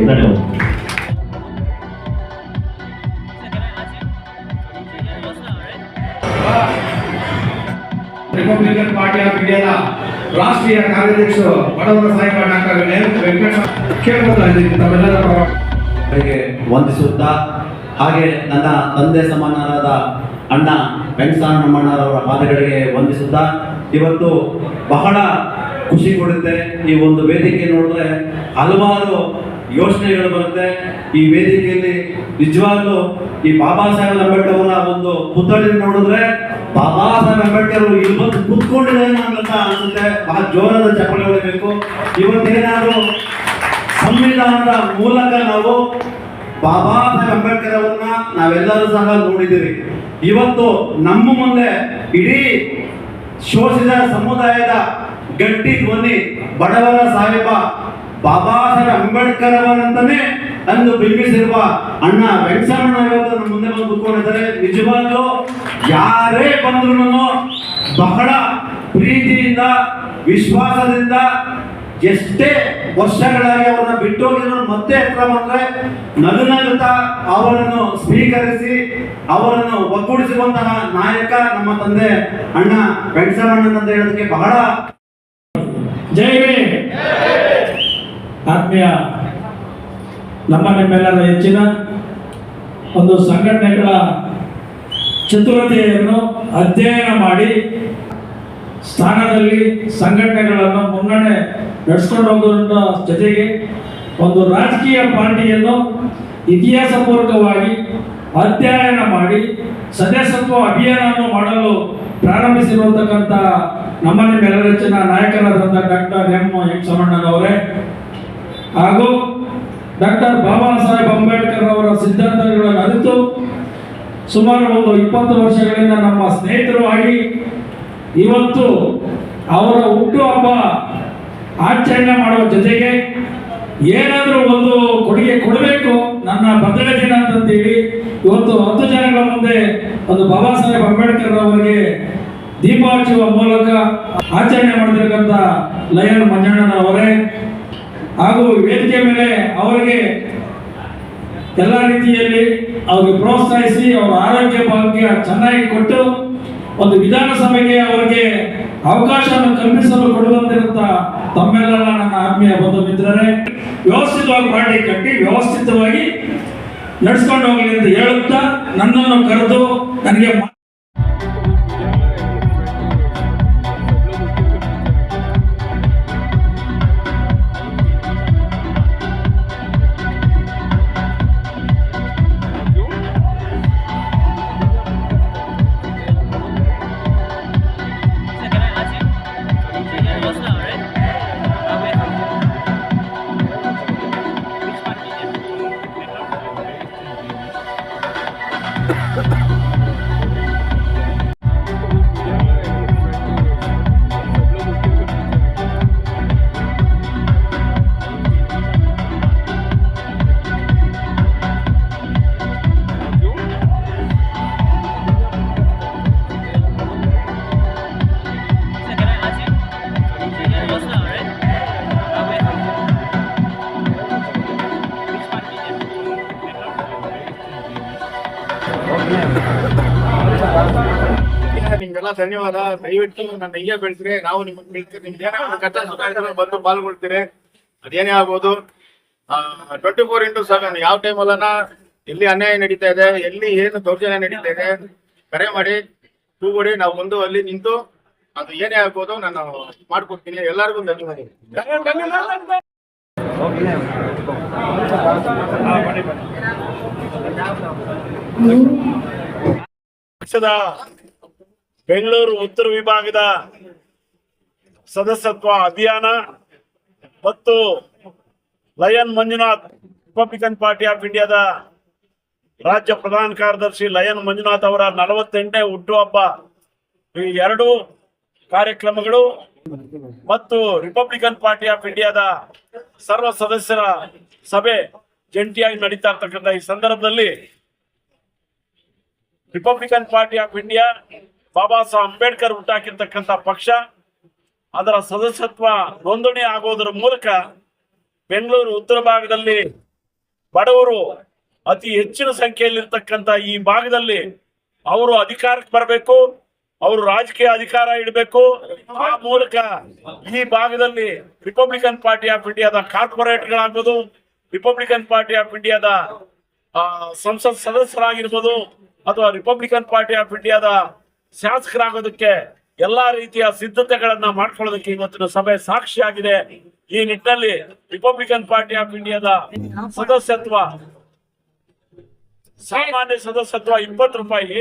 ಇದ್ದಾನೆ Republican party of ಇಂಡಿಯಾದ ರಾಷ್ಟ್ರೀಯ ಕಾರ್ಯಾಧ್ಯಕ್ಷರು ಬಡವರ ಸಾಹೇಬ ಡಾಕ್ಟರ್ ತಮ್ಮೆಲ್ಲರ ವಂದಿಸುತ್ತಾ, ಹಾಗೆ ನನ್ನ ತಂದೆ ಸಮಾನರಾದ ಅಣ್ಣ ವೆಂಕಟರಮಣ್ಣರವರ ಪಾದಗಳಿಗೆ ವಂದಿಸುತ್ತಾ, ಇವತ್ತು ಬಹಳ ಖುಷಿ ಕೊಡುತ್ತೆ ಈ ಒಂದು ವೇದಿಕೆ ನೋಡಿದ್ರೆ ಹಲವಾರು ಯೋಚನೆಗಳು ಬರುತ್ತೆ. ಈ ವೇದಿಕೆಯಲ್ಲಿ ನಿಜವಾಗ್ಲೂ ಈ ಬಾಬಾ ಸಾಹೇಬ್ ಅಂಬೇಡ್ಕರ್ ಅವರ ಒಂದು ಪುತ್ಥಳಿ ನೋಡಿದ್ರೆ ಬಾಬಾ ಸಾಹೇಬ್ ಅಂಬೇಡ್ಕರ್ ಅವರು ಕುತ್ಕೊಂಡಿದ್ದಾರೆ ಅಂತ ಅನ್ಸುತ್ತೆ. ಬಹಳ ಜೋರಾದ ಚಪ್ಪಲಿ ಹೊಡಿಬೇಕು ಇವತ್ತೇನಾದ್ರು ಸಂವಿಧಾನದ ಮೂಲಕ ನಾವು ಬಾಬಾ ಸಾಹೇಬ್ ಅಂಬೇಡ್ಕರ್ ಅವರನ್ನ ನಾವೆಲ್ಲರೂ ಸಹ ನೋಡಿದ್ದೀವಿ ಇವತ್ತು ನಮ್ಮ ಮುಂದೆ ಇಡೀ ಶೋಷಿತ ಸಮುದಾಯದ ಗಟ್ಟಿ ಧ್ವನಿ ಬಡವರ ಸಾಹೇಬ ಬಾಬಾ ಸಾಹೇಬ್ ಅಂಬೇಡ್ಕರ್ ಅವರಂತಾನೆ ಅಂದು ಬಿಂಬಿಸಿರುವ ಅಣ್ಣ ವೆಂಕಟರಮಣ ಇವತ್ತು ನಮ್ಮ ಮುಂದೆ ಬಂದು ಕೂತ್ಕೊಂಡಿದ್ದಾರೆ. ನಿಜವಾಗ್ಲೂ ಯಾರೇ ಬಂದ್ರು ಬಹಳ ಪ್ರೀತಿಯಿಂದ, ವಿಶ್ವಾಸದಿಂದ ಎಷ್ಟೇ ವರ್ಷಗಳಾಗಿ ಅವರನ್ನ ಬಿಟ್ಟೋಗಿದ್ರು, ಮತ್ತೆ ಹತ್ರ ಬಂದ್ರೆ ನಗು ನಗುತ್ತಾ ಅವರನ್ನು ಸ್ವೀಕರಿಸಿ, ಅವರನ್ನು ಒಗ್ಗೂಡಿಸುವಂತಹ ನಾಯಕ ನಮ್ಮ ತಂದೆ ಅಣ್ಣ ವೆಂಕಟರಮಣ್ಣನ್ ಅಂತ ಹೇಳೋದಕ್ಕೆ ಬಹಳ ಜೈ ಆತ್ಮೀಯ ನಮ್ಮ ನಿಮ್ಮೆಲ್ಲರ ಹೆಚ್ಚಿನ ಒಂದು ಸಂಘಟನೆಗಳ ಚತುರತೆಯನ್ನು ಅಧ್ಯಯನ ಮಾಡಿ ಸ್ಥಾನದಲ್ಲಿ ಸಂಘಟನೆಗಳನ್ನು ಮುನ್ನಡೆ ನಡೆಸ್ಕೊಂಡು ಹೋಗೋದ್ರ ಜೊತೆಗೆ ಒಂದು ರಾಜಕೀಯ ಪಾರ್ಟಿಯನ್ನು ಇತಿಹಾಸಪೂರ್ವಕವಾಗಿ ಅಧ್ಯಯನ ಮಾಡಿ ಸದಸ್ಯತ್ವ ಅಭಿಯಾನವನ್ನು ಮಾಡಲು ಪ್ರಾರಂಭಿಸಿರುವಂತಕ್ಕಂಥ ನಮ್ಮ ನಿಮ್ಮೆಲ್ಲರ ಹೆಚ್ಚಿನ ನಾಯಕರಾದಂಥ ಡಾಕ್ಟರ್ ಎಂ ಎಂ ಸೋಮಣ್ಣನವರೇ ಹಾಗೂ ಡಾಕ್ಟರ್ ಬಾಬಾ ಸಾಹೇಬ್ ಅಂಬೇಡ್ಕರ್ ಅವರ ಸಿದ್ಧಾಂತಗಳನ್ನು ಅರಿತು ಸುಮಾರು ಒಂದು ಇಪ್ಪತ್ತು ವರ್ಷಗಳಿಂದ ನಮ್ಮ ಸ್ನೇಹಿತರು ಆಗಿ ಇವತ್ತು ಅವರ ಹುಟ್ಟುಹಬ್ಬ ಆಚರಣೆ ಮಾಡುವ ಜೊತೆಗೆ ಏನಾದರೂ ಒಂದು ಕೊಡುಗೆ ಕೊಡಬೇಕು ನನ್ನ ಬರ್ತಡೇ ದಿನ ಅಂತಂತೇಳಿ ಇವತ್ತು ಹತ್ತು ಜನಗಳ ಮುಂದೆ ಒಂದು ಬಾಬಾ ಸಾಹೇಬ್ ಅಂಬೇಡ್ಕರ್ ಅವರಿಗೆ ದೀಪ ಹಚ್ಚುವ ಮೂಲಕ ಆಚರಣೆ ಮಾಡಿರ್ತಕ್ಕಂಥ ಲಯನ್ ಮಂಜಣ್ಣನವರೇ ಹಾಗೂ ವೇದಿಕೆ ಮೇಲೆ ಅವರಿಗೆ ಎಲ್ಲ ರೀತಿಯಲ್ಲಿ ಅವರಿಗೆ ಪ್ರೋತ್ಸಾಹಿಸಿ ಅವರ ಆರೋಗ್ಯ ಭಾಗ್ಯ ಚೆನ್ನಾಗಿ ಕೊಟ್ಟು ಒಂದು ವಿಧಾನಸಭೆಗೆ ಅವರಿಗೆ ಅವಕಾಶವನ್ನು ಕಲ್ಪಿಸಲು ಕೊಡುವಂತಿರುತ್ತ ತಮ್ಮೆಲ್ಲ ನನ್ನ ಆತ್ಮೀಯ ಬಂಧು ಮಿತ್ರರೇ, ವ್ಯವಸ್ಥಿತವಾಗಿ ಪಾರ್ಟಿ ಕಟ್ಟಿ ವ್ಯವಸ್ಥಿತವಾಗಿ ನಡೆಸ್ಕೊಂಡು ಹೋಗಲಿ ಅಂತ ಹೇಳುತ್ತಾ ನನ್ನನ್ನು ಕರೆದು ನನಗೆ Ha ha ha! ನಿಮ್ಗೆಲ್ಲ ಧನ್ಯವಾದ. ದಯವಿಟ್ಟು ನನ್ನ ಹೀಗೆ ಬೆಳೆಸ್ರಿ. ನಾವು ನಿಮ್ಗೆ ಬೆಳೆಸ್ತೀರಿ ನಿಮ್ಗೆ ಕಷ್ಟ ಬಂದು ಪಾಲ್ಗೊಳ್ತೀರಿ. ಅದೇನೇ ಆಗ್ಬೋದು. ಟ್ವೆಂಟಿ ಫೋರ್ ಇಂಟು ಸೆವೆನ್ ಯಾವ ಟೈಮಲ್ಲನ ಎಲ್ಲಿ ಅನ್ಯಾಯ ನಡೀತಾ ಇದೆ? ಎಲ್ಲಿ ಏನು ದೌರ್ಜನ್ಯ ನಡೀತಾ ಇದೆ? ಕರೆ ಮಾಡಿ. ಕೂಗುಡಿ. ನಾವು ಬಂದು ಅಲ್ಲಿ ನಿಂತು ಅದು ಏನೇ ಆಗ್ಬೋದು ನಾನು ಮಾಡ್ಕೊಡ್ತೀನಿ. ಎಲ್ಲರಿಗೂ ಧನ್ಯವಾದ ಪಕ್ಷದ ಬೆಂಗಳೂರು ಉತ್ತರ ವಿಭಾಗದ ಸದಸ್ಯತ್ವ ಅಭಿಯಾನ ಮತ್ತು lion Manjunath Republican party of ಇಂಡಿಯಾದ ರಾಜ್ಯ ಪ್ರಧಾನ ಕಾರ್ಯದರ್ಶಿ ಲಯನ್ ಮಂಜುನಾಥ್ ಅವರ ನಲವತ್ತೆಂಟನೇ ಹುಟ್ಟುಹಬ್ಬ ಈ ಎರಡು ಕಾರ್ಯಕ್ರಮಗಳು ಮತ್ತು ರಿಪಬ್ಲಿಕನ್ ಪಾರ್ಟಿ ಆಫ್ ಇಂಡಿಯಾದ ಸರ್ವ ಸದಸ್ಯರ ಸಭೆ ಜಂಟಿಯಾಗಿ ನಡೀತಾ ಇರ್ತಕ್ಕಂಥ ಈ ಸಂದರ್ಭದಲ್ಲಿ Republican party of India Baba Saheb Ambedkar ಹುಟ್ಟಾಕಿರ್ತಕ್ಕಂಥ ಪಕ್ಷ, ಅದರ ಸದಸ್ಯತ್ವ ನೋಂದಣಿ ಆಗೋದರ ಮೂಲಕ ಬೆಂಗಳೂರು ಉತ್ತರ ಭಾಗದಲ್ಲಿ ಬಡವರು ಅತಿ ಹೆಚ್ಚಿನ ಸಂಖ್ಯೆಯಲ್ಲಿರ್ತಕ್ಕಂಥ ಈ ಭಾಗದಲ್ಲಿ ಅವರು ಅಧಿಕಾರಕ್ಕೆ ಬರಬೇಕು, ಅವರು ರಾಜಕೀಯ ಅಧಿಕಾರ ಇಡಬೇಕು. ಆ ಮೂಲಕ ಈ ಭಾಗದಲ್ಲಿ ರಿಪಬ್ಲಿಕನ್ ಪಾರ್ಟಿ ಆಫ್ ಇಂಡಿಯಾದ ಕಾರ್ಪೊರೇಟ್ಗಳಾಗ್ಬೋದು ರಿಪಬ್ಲಿಕನ್ ಪಾರ್ಟಿ ಆಫ್ ಇಂಡಿಯಾದ ಸಂಸತ್ ಸದಸ್ಯರಾಗಿರ್ಬೋದು, ಅಥವಾ ರಿಪಬ್ಲಿಕನ್ ಪಾರ್ಟಿ ಆಫ್ ಇಂಡಿಯಾದ ಶಾಸಕರಾಗೋದಕ್ಕೆ ಎಲ್ಲಾ ರೀತಿಯ ಸಿದ್ಧತೆಗಳನ್ನ ಮಾಡ್ಕೊಳ್ಳೋದಕ್ಕೆ ಇವತ್ತಿನ ಸಭೆ ಸಾಕ್ಷಿಯಾಗಿದೆ. ಈ ನಿಟ್ಟಿನಲ್ಲಿ ರಿಪಬ್ಲಿಕನ್ ಪಾರ್ಟಿ ಆಫ್ ಇಂಡಿಯಾದ ಸದಸ್ಯತ್ವ, ಸಾಮಾನ್ಯ ಸದಸ್ಯತ್ವ ಇಪ್ಪತ್ತು ರೂಪಾಯಿ.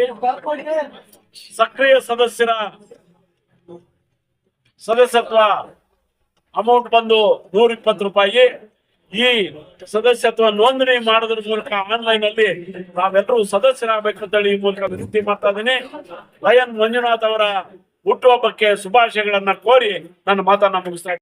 ಸಕ್ರಿಯ ಸದಸ್ಯರ ಸದಸ್ಯತ್ವ ಅಮೌಂಟ್ ಬಂದು ನೂರ ಇಪ್ಪತ್ತು ರೂಪಾಯಿ. ಈ ಸದಸ್ಯತ್ವ ನೋಂದಣಿ ಮಾಡೋದ್ರ ಮೂಲಕ ಆನ್ಲೈನ್ ಅಲ್ಲಿ ನಾವೆಲ್ಲರೂ ಸದಸ್ಯರಾಗಬೇಕಂತೇಳಿ ಈ ಮೂಲಕ ವಿನಂತಿ ಮಾಡ್ತಾ ಇದ್ದೀನಿ ಲಯನ್ ಮಂಜುನಾಥ್ ಅವರ ಹುಟ್ಟುಹಬ್ಬಕ್ಕೆ ಶುಭಾಶಯಗಳನ್ನ ಕೋರಿ ನನ್ನ ಮಾತನ್ನ ಮುಗಿಸ್ತಾ.